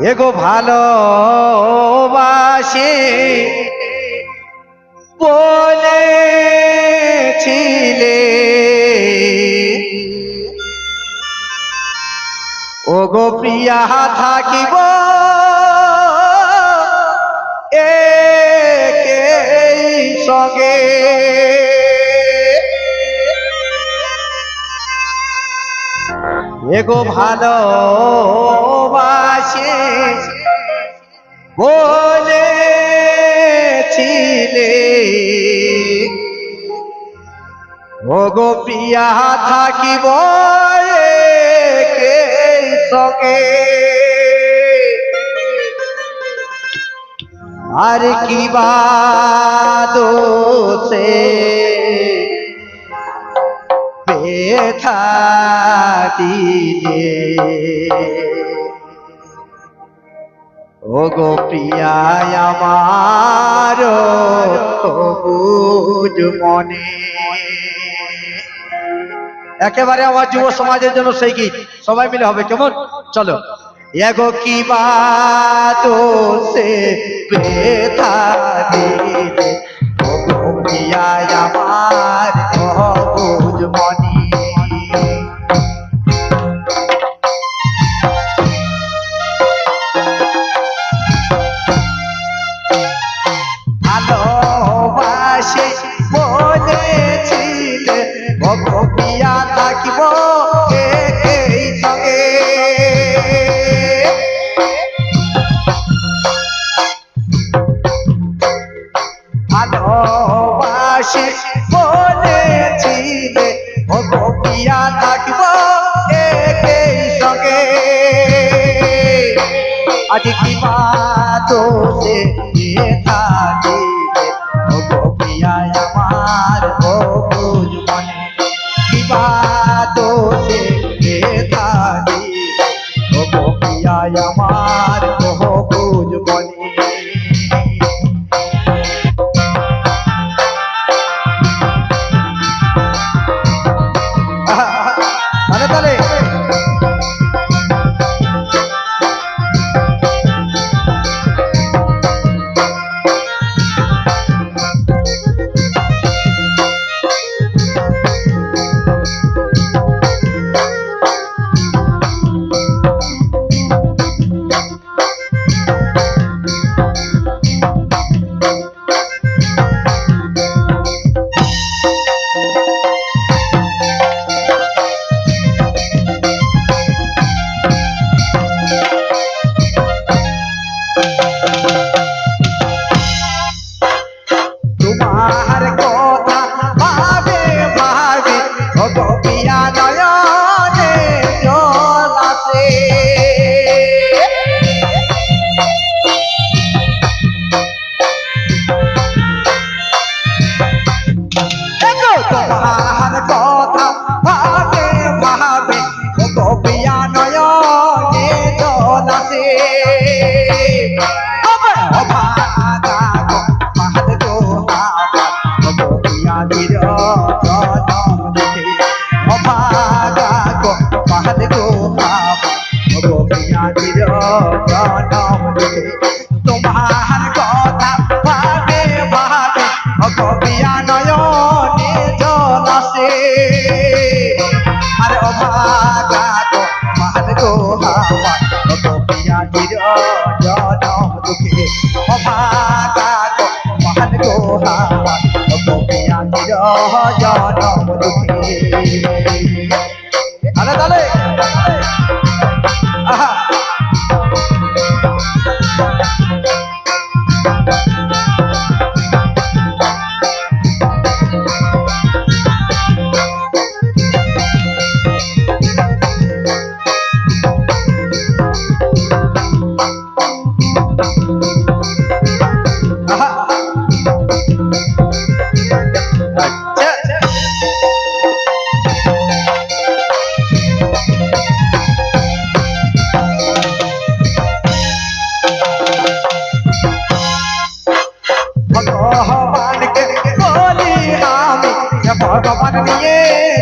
এগো ভালোবাসি বলেছিলে। ও গো প্রিয়া থাকিব এগো ভালোবাসে বলেছিলে ও গো প্রিয়া থাকিব সঙ্গে। আর কি বাদোসে ব্যথা দিলে ও গো আমার মনে। একেবারে আমার যুব সমাজের জন্য সেই গীত। সবাই মিলে হবে কেমন? চলো। এগো কি বাদোসে ব্যথা দিলে ভগবিয়া থাকিব এই সঙ্গে ভালোবাসে বলেছিলে ভগবিয়া থাকিব এই সঙ্গে আজ কি দোষে থাকিলে Yeah. Yeah. আসে আরে অভাগা গো মাহাদ গো ও গোপিয়া ধীর জনম দুঃখে। অভাগা গো মাহাদ গো ও গোপিয়া ধীর জনম দুঃখে। আরে আহা আহা। भगवान के बोली आमी भगवान ये